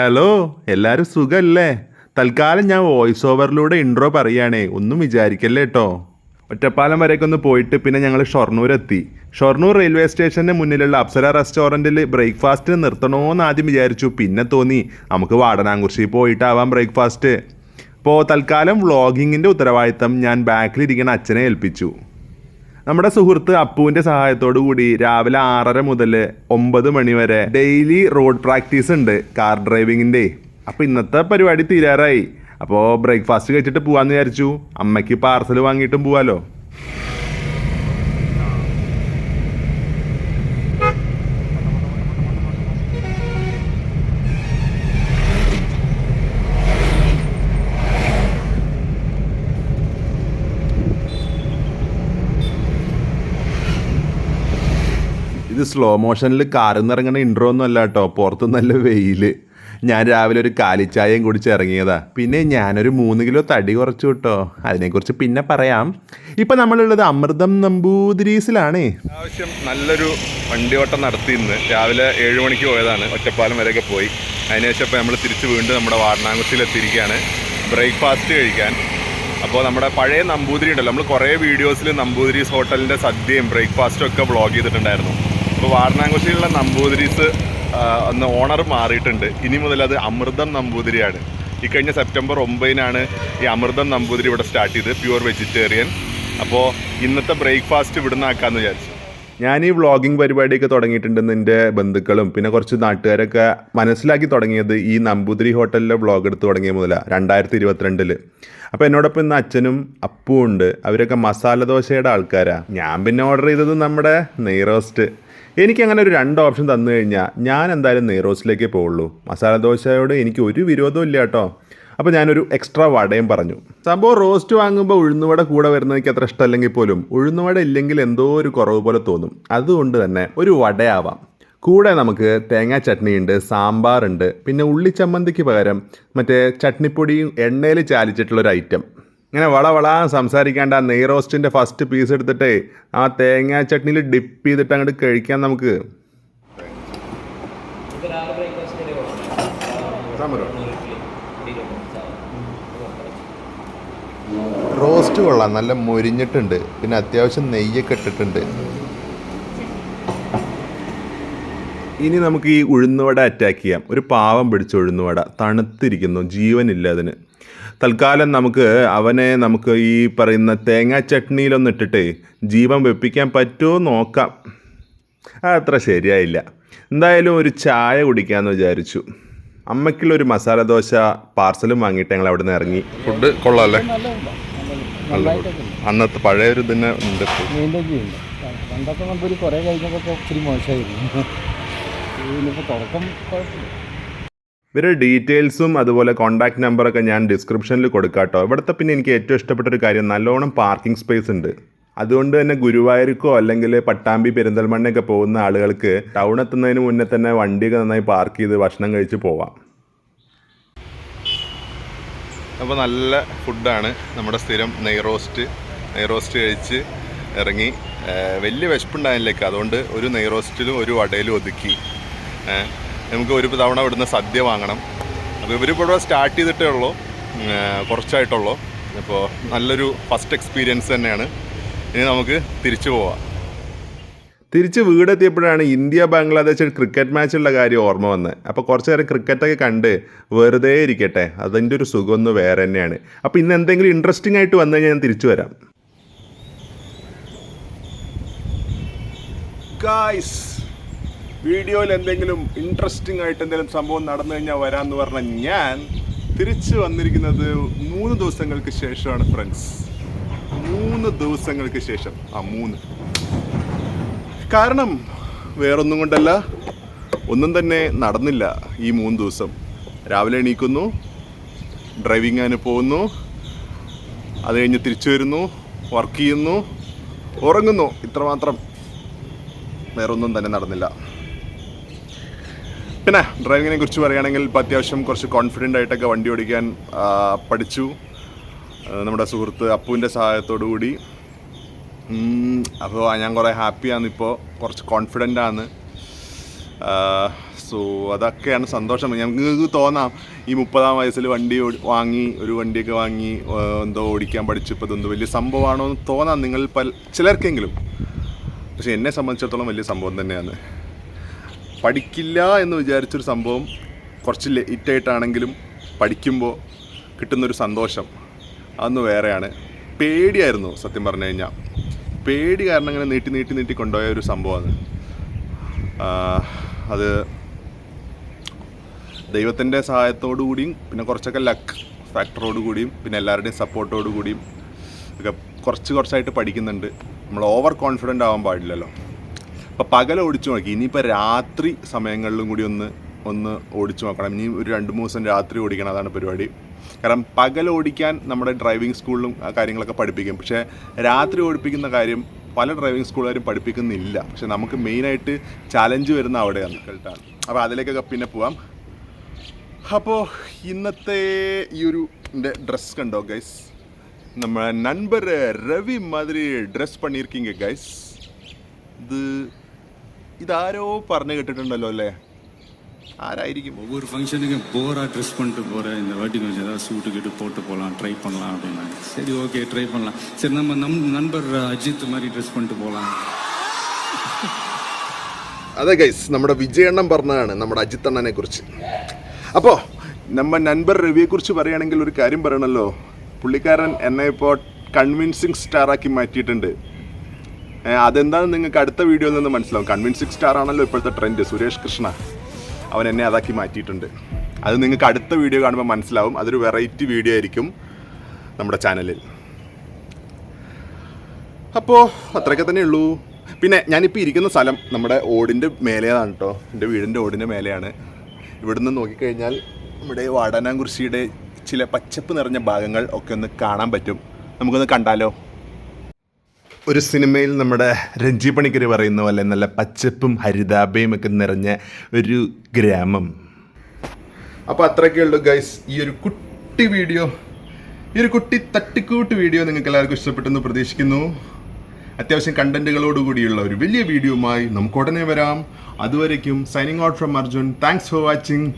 Hello എല്ലാവരും സുഖമല്ലേ തൽക്കാലം ഞാൻ വോയിസ് ഓവറിലൂടെ ഇൻട്രോ പറയുകയാണേ ഒന്നും വിചാരിക്കല്ലേ കേട്ടോ ഒറ്റപ്പാലം വരെയൊക്കെ ഒന്ന് പോയിട്ട് പിന്നെ ഞങ്ങൾ ഷൊർണൂർ എത്തി ഷൊർണൂർ റെയിൽവേ സ്റ്റേഷന്റെ മുന്നിലുള്ള അപ്സര റെസ്റ്റോറന്റിൽ ബ്രേക്ക്ഫാസ്റ്റിന് നിർത്തണമെന്ന് ആദ്യം വിചാരിച്ചു. പിന്നെ തോന്നി നമുക്ക് വാടനാംകുറിശി പോയിട്ടാവാം ബ്രേക്ക്ഫാസ്റ്റ് അപ്പോൾ തൽക്കാലം വ്ളോഗിങ്ങിന്റെ ഉത്തരവാദിത്തം ഞാൻ ബാക്കിലിരിക്കുന്ന അച്ഛനെ ഏൽപ്പിച്ചു. നമ്മുടെ സുഹൃത്ത് അപ്പുവിന്റെ സഹായത്തോടു കൂടി രാവിലെ ആറര മുതൽ ഒമ്പത് മണി വരെ ഡെയിലി റോഡ് പ്രാക്ടീസ് ഉണ്ട് കാർ ഡ്രൈവിങ്ങിന്റെ അപ്പോൾ ഇന്നത്തെ പരിപാടി തീരാറായി. അപ്പോൾ ബ്രേക്ക്ഫാസ്റ്റ് കഴിച്ചിട്ട് പോകാമെന്ന് വിചാരിച്ചു. അമ്മയ്ക്ക് പാർസൽ വാങ്ങിയിട്ടും പോവാലോ. ഇത് സ്ലോ മോഷനിൽ കാറിൽ നിന്ന് ഇറങ്ങുന്ന ഇൻട്രോ ഒന്നും അല്ല കേട്ടോ പുറത്ത് നല്ല വെയിൽ ഞാൻ രാവിലെ ഒരു കാലിച്ചായയും കുടിച്ച് ഇറങ്ങിയതാ. പിന്നെ ഞാനൊരു മൂന്ന് കിലോ തടി കുറച്ചു കേട്ടോ അതിനെക്കുറിച്ച് പിന്നെ പറയാം. ഇപ്പം നമ്മളുള്ളത് അമൃതം നമ്പൂതിരീസിലാണേ. ആവശ്യം നല്ലൊരു വണ്ടി ഓട്ടം നടത്തി ഇന്ന്. രാവിലെ ഏഴ് മണിക്ക് പോയതാണ്. ഒറ്റപ്പാലം വരെയൊക്കെ പോയി. അതിനുശേഷം ഇപ്പോൾ നമ്മൾ തിരിച്ച് വീണ്ടും നമ്മുടെ വാരണാകുറിച്ചിയിൽ എത്തിയിരിക്കുകയാണ് ബ്രേക്ക്ഫാസ്റ്റ് കഴിക്കാൻ. അപ്പോൾ നമ്മുടെ പഴയ നമ്പൂതിരി ഉണ്ടല്ലോ. നമ്മൾ കുറേ വീഡിയോസിൽ നമ്പൂതിരീസ് ഹോട്ടലിന്റെ സദ്യയും ബ്രേക്ക്ഫാസ്റ്റും ഒക്കെ വ്ളോഗ് ചെയ്തിട്ടുണ്ടായിരുന്നു. അപ്പോൾ വാടനാങ്കുശിയിലുള്ള നമ്പൂതിരീസ് അന്ന് ഓണർ മാറിയിട്ടുണ്ട്. ഇനി മുതൽ അത് അമൃതം നമ്പൂതിരിയാണ്. ഇക്കഴിഞ്ഞ കഴിഞ്ഞ സെപ്റ്റംബർ ഒമ്പതിനാണ് ഈ അമൃതം നമ്പൂതിരി ഇവിടെ സ്റ്റാർട്ട് ചെയ്ത് പ്യുവർ വെജിറ്റേറിയൻ. അപ്പോൾ ഇന്നത്തെ ബ്രേക്ക്ഫാസ്റ്റ് ഇവിടുന്ന് ആക്കാമെന്ന് വിചാരിച്ചു. ഞാൻ ഈ വ്ളോഗിങ് പരിപാടിയൊക്കെ തുടങ്ങിയിട്ടുണ്ടെന്ന് എന്റെ ബന്ധുക്കളും. പിന്നെ കുറച്ച് നാട്ടുകാരൊക്കെ മനസ്സിലാക്കി തുടങ്ങിയത് ഈ നമ്പൂതിരി ഹോട്ടലിലെ വ്ളോഗ് എടുത്ത് തുടങ്ങിയ മുതലാണ് രണ്ടായിരത്തി ഇരുപത്തിരണ്ടിൽ അപ്പോൾ എന്നോടൊപ്പം ഇന്ന് അച്ഛനും അപ്പും ഉണ്ട്. അവരൊക്കെ മസാല ദോശയുടെ ആൾക്കാരാണ് ഞാൻ പിന്നെ ഓർഡർ ചെയ്തത് നമ്മുടെ നെയ് റോസ്റ്റ്. എനിക്ക് അങ്ങനെ ഒരു രണ്ട് ഓപ്ഷൻ തന്നു കഴിഞ്ഞാൽ ഞാൻ എന്തായാലും നെയ് റോസ്റ്റിലേക്കേ പോവുള്ളൂ. മസാല ദോശയോട് എനിക്ക് ഒരു വിരോധവും ഇല്ല കേട്ടോ. അപ്പോൾ ഞാനൊരു എക്സ്ട്രാ വടയും പറഞ്ഞു. സംഭവം റോസ്റ്റ് വാങ്ങുമ്പോൾ ഉഴുന്നുവട കൂടെ വരുന്ന എനിക്ക് അത്ര ഇഷ്ടമല്ലെങ്കിൽ പോലും ഉഴുന്നുവട ഇല്ലെങ്കിൽ എന്തോ ഒരു കുറവ് പോലെ തോന്നും. അതുകൊണ്ട് തന്നെ ഒരു വടയാവാം. കൂടെ നമുക്ക് തേങ്ങാ ചട്നിയുണ്ട് സാമ്പാറുണ്ട് പിന്നെ ഉള്ളിച്ചമ്മന്തിക്ക് പകരം മറ്റേ ചട്നിപ്പൊടിയും എണ്ണയിൽ ചാലിച്ചിട്ടുള്ളൊരു ഐറ്റം ഇങ്ങനെ വള വള സംസാരിക്കാണ്ട് ആ നെയ് റോസ്റ്റിന്റെ ഫസ്റ്റ് പീസ് എടുത്തിട്ടേ ആ തേങ്ങാ ചട്നിയിൽ ഡിപ്പ് ചെയ്തിട്ട് അങ്ങോട്ട് കഴിക്കാം നമുക്ക്. റോസ്റ്റ് കൊള്ളാം. നല്ല മൊരിഞ്ഞിട്ടുണ്ട്. പിന്നെ അത്യാവശ്യം നെയ്യൊക്കെ ഇട്ടിട്ടുണ്ട്. ഇനി നമുക്ക് ഈ ഉഴുന്നുവട അറ്റാക്ക് ചെയ്യാം. ഒരു പാവം പിടിച്ച ഉഴുന്നുവട. തണുത്തിരിക്കുന്നു. ജീവനില്ല അതിന്. തൽക്കാലം നമുക്ക് അവനെ നമുക്ക് ഈ പറയുന്ന തേങ്ങാ ചട്നിയിലൊന്ന് ഇട്ടിട്ടേ ജീവൻ വെപ്പിക്കാൻ പറ്റുമോ നോക്കാം. അത് അത്ര ശരിയായില്ല. എന്തായാലും ഒരു ചായ കുടിക്കാമെന്ന് വിചാരിച്ചു. അമ്മയ്ക്കുള്ളൊരു മസാല ദോശ പാർസലും വാങ്ങിയിട്ട് ഞങ്ങൾ അവിടെ നിന്ന് ഇറങ്ങി. ഫുഡ് കൊള്ളാമല്ലേ നല്ല അന്നത്തെ പഴയ ഒരു തന്നെ ഉണ്ട്. പണ്ടൊക്കെ ഒരു കുറേ കഴിഞ്ഞപ്പോൾ ഒത്തിരി മോശമായിരുന്നു. ഇതിനിപ്പോൾ തുടക്കം കുഴപ്പമില്ല. ഇവരുടെ ഡീറ്റെയിൽസും അതുപോലെ കോൺടാക്ട് നമ്പറൊക്കെ ഞാൻ ഡിസ്ക്രിപ്ഷനിൽ കൊടുക്കാട്ടോ ഇവിടുത്തെ പിന്നെ എനിക്ക് ഏറ്റവും ഇഷ്ടപ്പെട്ട ഒരു കാര്യം നല്ലോണം പാർക്കിംഗ് സ്പേസ് ഉണ്ട്. അതുകൊണ്ട് തന്നെ ഗുരുവായൂർക്കോ അല്ലെങ്കിൽ പട്ടാമ്പി പെരിന്തൽമണ്ണയൊക്കെ പോകുന്ന ആളുകൾക്ക് ടൗൺ എത്തുന്നതിന് മുന്നേ തന്നെ വണ്ടിയൊക്കെ നന്നായി പാർക്ക് ചെയ്ത് ഭക്ഷണം കഴിച്ച് പോവാം. അപ്പോൾ നല്ല ഫുഡാണ് നമ്മുടെ സ്ഥിരം നെയ് റോസ്റ്റ്. നെയ് റോസ്റ്റ് കഴിച്ച് ഇറങ്ങി. വലിയ വിശപ്പുണ്ടായില്ലേക്ക് അതുകൊണ്ട് ഒരു നെയ് റോസ്റ്റിലും ഒരു വടയിലും ഒതുക്കി. നമുക്ക് ഒരു തവണ ഇവിടുന്ന് സദ്യ വാങ്ങണം. അപ്പോൾ ഇവരിപ്പോൾ ഇവിടെ സ്റ്റാർട്ട് ചെയ്തിട്ടേ ഉള്ളൂ. കുറച്ചായിട്ടുള്ളൂ. അപ്പോൾ നല്ലൊരു ഫസ്റ്റ് എക്സ്പീരിയൻസ് തന്നെയാണ്. ഇനി നമുക്ക് തിരിച്ചു പോവാം. തിരിച്ച് വീടെത്തിയപ്പോഴാണ് ഇന്ത്യ ബംഗ്ലാദേശ് ക്രിക്കറ്റ് മാച്ചുള്ള കാര്യം ഓർമ്മ വന്നത്. അപ്പോൾ കുറച്ച് നേരം ക്രിക്കറ്റൊക്കെ കണ്ട് വെറുതെ ഇരിക്കട്ടെ അതിന്റെ ഒരു സുഖം ഒന്ന് വേറെ തന്നെയാണ്. അപ്പോൾ ഇന്ന് എന്തെങ്കിലും ഇൻട്രസ്റ്റിംഗ് ആയിട്ട് വന്നു കഴിഞ്ഞാൽ ഞാൻ തിരിച്ചു വരാം. ഗായ്സ് വീഡിയോയിൽ എന്തെങ്കിലും ഇൻട്രസ്റ്റിംഗ് ആയിട്ട് എന്തെങ്കിലും സംഭവം നടന്നു കഴിഞ്ഞാൽ വരാമെന്ന് പറഞ്ഞ ഞാൻ തിരിച്ചു വന്നിരിക്കുന്നത് മൂന്ന് ദിവസങ്ങൾക്ക് ശേഷമാണ് ഫ്രണ്ട്സ് മൂന്ന് ദിവസങ്ങൾക്ക് ശേഷം. ആ മൂന്ന്. കാരണം വേറൊന്നും കൊണ്ടല്ല. ഒന്നും തന്നെ നടന്നില്ല ഈ മൂന്ന് ദിവസം. രാവിലെ എണീക്കുന്നു ഡ്രൈവിംഗ് അതിന് പോകുന്നു അത് കഴിഞ്ഞ് തിരിച്ചു വരുന്നു വർക്ക് ചെയ്യുന്നു ഉറങ്ങുന്നു. ഇത്രമാത്രം വേറൊന്നും തന്നെ നടന്നില്ല. പിന്നെ ഡ്രൈവിങ്ങിനെ കുറിച്ച് പറയുകയാണെങ്കിൽ ഇപ്പോൾ അത്യാവശ്യം കുറച്ച് കോൺഫിഡന്റ് ആയിട്ടൊക്കെ വണ്ടി ഓടിക്കാൻ പഠിച്ചു. നമ്മുടെ സുഹൃത്ത് അപ്പുവിന്റെ സഹായത്തോടു കൂടി അപ്പോൾ ഞാൻ കുറേ ഹാപ്പിയാണ് ഇപ്പോൾ കുറച്ച് കോൺഫിഡന്റ് ആണ്. സോ അതൊക്കെയാണ് സന്തോഷം. ഞങ്ങൾക്ക് തോന്നാം ഈ മുപ്പതാം വയസ്സിൽ വണ്ടി വാങ്ങി ഒരു വണ്ടിയൊക്കെ വാങ്ങി എന്തോ ഓടിക്കാൻ പഠിച്ചു ഇപ്പോൾ ഇതെന്തോ വലിയ സംഭവമാണോ എന്ന് തോന്നാം നിങ്ങൾ പല ചിലർക്കെങ്കിലും. പക്ഷെ എന്നെ സംബന്ധിച്ചിടത്തോളം വലിയ സംഭവം തന്നെയാണ്. പഠിക്കില്ല എന്ന് വിചാരിച്ചൊരു സംഭവം കുറച്ച് ലേറ്റായിട്ടാണെങ്കിലും പഠിക്കുമ്പോൾ കിട്ടുന്നൊരു സന്തോഷം. അതൊന്ന് വേറെയാണ്. പേടിയായിരുന്നു സത്യം പറഞ്ഞു കഴിഞ്ഞാൽ പേടി കാരണം ഇങ്ങനെ നീട്ടി നീട്ടി നീട്ടി കൊണ്ടുപോയ ഒരു സംഭവമാണ്. അത് ദൈവത്തിന്റെ സഹായത്തോടു കൂടിയും പിന്നെ കുറച്ചൊക്കെ ലക്ക് ഫാക്ടറോട് കൂടിയും പിന്നെ എല്ലാവരുടെയും സപ്പോർട്ടോട് കൂടിയും ഒക്കെ കുറച്ച് കുറച്ചായിട്ട് പഠിക്കുന്നുണ്ട്. നമ്മൾ ഓവർ കോൺഫിഡന്റ് ആവാൻ പാടില്ലല്ലോ. അപ്പോൾ പകൽ ഓടിച്ചു നോക്കി. ഇനിയിപ്പോൾ രാത്രി സമയങ്ങളിലും കൂടി ഒന്ന് ഒന്ന് ഓടിച്ചു നോക്കണം. ഇനി ഒരു രണ്ട് മൂന്ന് ദിവസം രാത്രി ഓടിക്കണം അതാണ് പരിപാടി. കാരണം പകൽ ഓടിക്കാൻ നമ്മുടെ ഡ്രൈവിംഗ് സ്കൂളിലും ആ കാര്യങ്ങളൊക്കെ പഠിപ്പിക്കും പക്ഷേ രാത്രി ഓടിപ്പിക്കുന്ന കാര്യം പല ഡ്രൈവിംഗ് സ്കൂളുകാരും പഠിപ്പിക്കുന്നില്ല പക്ഷെ നമുക്ക് മെയിനായിട്ട് ചാലഞ്ച് വരുന്ന അവിടെയാണ് കേട്ടാണ് അപ്പോൾ അതിലേക്കൊക്കെ പിന്നെ പോവാം അപ്പോൾ ഇന്നത്തെ ഈ ഒരു ഡ്രസ് കണ്ടോ ഗൈസ് நம்ம நண்பர் ரவி மாதிரி ட்ரெஸ் பண்ணியிருக்கீங்க கைஸ் ഇത് ഇതാരോ പറഞ്ഞു കേട്ടിട്ടുണ്ടല്ലോ അല്ലേ ആരായിരിക്കും ஒவ்வொரு ஃபங்க்ஷனுக்கும் போரா ட்ரெஸ் பண்ணிட்டு போகிறேன் இந்த வாட்டி கொஞ்சம் ஏதாவது சூட்டு கிட்டு போட்டு போகலாம் ட்ரை பண்ணலாம் அப்படின்னாங்க சரி ஓகே ட்ரை பண்ணலாம் சரி நம்ம நம் நண்பர் அஜித் மாதிரி ட்ரெஸ் பண்ணிட்டு போகலாம் അതെ ഗൈസ് നമ്മുടെ വിജയണ്ണം പറഞ്ഞതാണ് നമ്മുടെ അജിത്ത് അണ്ണനെ കുറിച്ച് അപ്പോൾ നമ്മ നൻപർ രവിയെ കുറിച്ച് പറയുകയാണെങ്കിൽ ഒരു കാര്യം പറയണല്ലോ പുള്ളിക്കാരൻ എന്നെ ഇപ്പോൾ കൺവിൻസിങ് സ്റ്റാറാക്കി മാറ്റിയിട്ടുണ്ട് ഏ, അതെന്താണെന്ന് നിങ്ങൾക്ക് അടുത്ത വീഡിയോയിൽ നിന്ന് മനസ്സിലാവും കൺവിൻസിങ് സ്റ്റാർ ആണല്ലോ ഇപ്പോഴത്തെ ട്രെൻഡ് സുരേഷ് കൃഷ്ണ അവൻ എന്നെ അതാക്കി മാറ്റിയിട്ടുണ്ട്. അത് നിങ്ങൾക്ക് അടുത്ത വീഡിയോ കാണുമ്പോൾ മനസ്സിലാവും. അതൊരു വെറൈറ്റി വീഡിയോ ആയിരിക്കും നമ്മുടെ ചാനലിൽ അപ്പോൾ അത്രയൊക്കെ തന്നെ ഉള്ളൂ. പിന്നെ ഞാനിപ്പോൾ ഇരിക്കുന്ന സ്ഥലം നമ്മുടെ ഓടിന്റെ മേലെയാണ് കേട്ടോ എന്റെ വീടിന്റെ ഓടിന്റെ മേലെയാണ്. ഇവിടുന്ന് നോക്കിക്കഴിഞ്ഞാൽ നമ്മുടെ വാടാനാംകുറിശിയുടെ ചില പച്ചപ്പ് നിറഞ്ഞ ഭാഗങ്ങൾ ഒക്കെ ഒന്ന് കാണാൻ പറ്റും. നമുക്കൊന്ന് കണ്ടാലോ? ഒരു സിനിമയിൽ നമ്മുടെ രഞ്ജി പണിക്കർ പറയുന്ന പോലെ നല്ല പച്ചപ്പും ഹരിതാഭയും ഒക്കെ നിറഞ്ഞ ഒരു ഗ്രാമം. അപ്പോൾ അത്രയൊക്കെ ഉള്ളൂ ഗൈസ് ഈ ഒരു കുട്ടി വീഡിയോ ഈ ഒരു കുട്ടി തട്ടിക്കൂട്ട് വീഡിയോ നിങ്ങൾക്ക് എല്ലാവർക്കും ഇഷ്ടപ്പെട്ടെന്ന് പ്രതീക്ഷിക്കുന്നു. അത്യാവശ്യം കണ്ടന്റുകളോടുകൂടിയുള്ള ഒരു വലിയ വീഡിയോയുമായി നമുക്ക് ഉടനെ വരാം. അതുവരേക്കും signing out from Arjun. Thanks for watching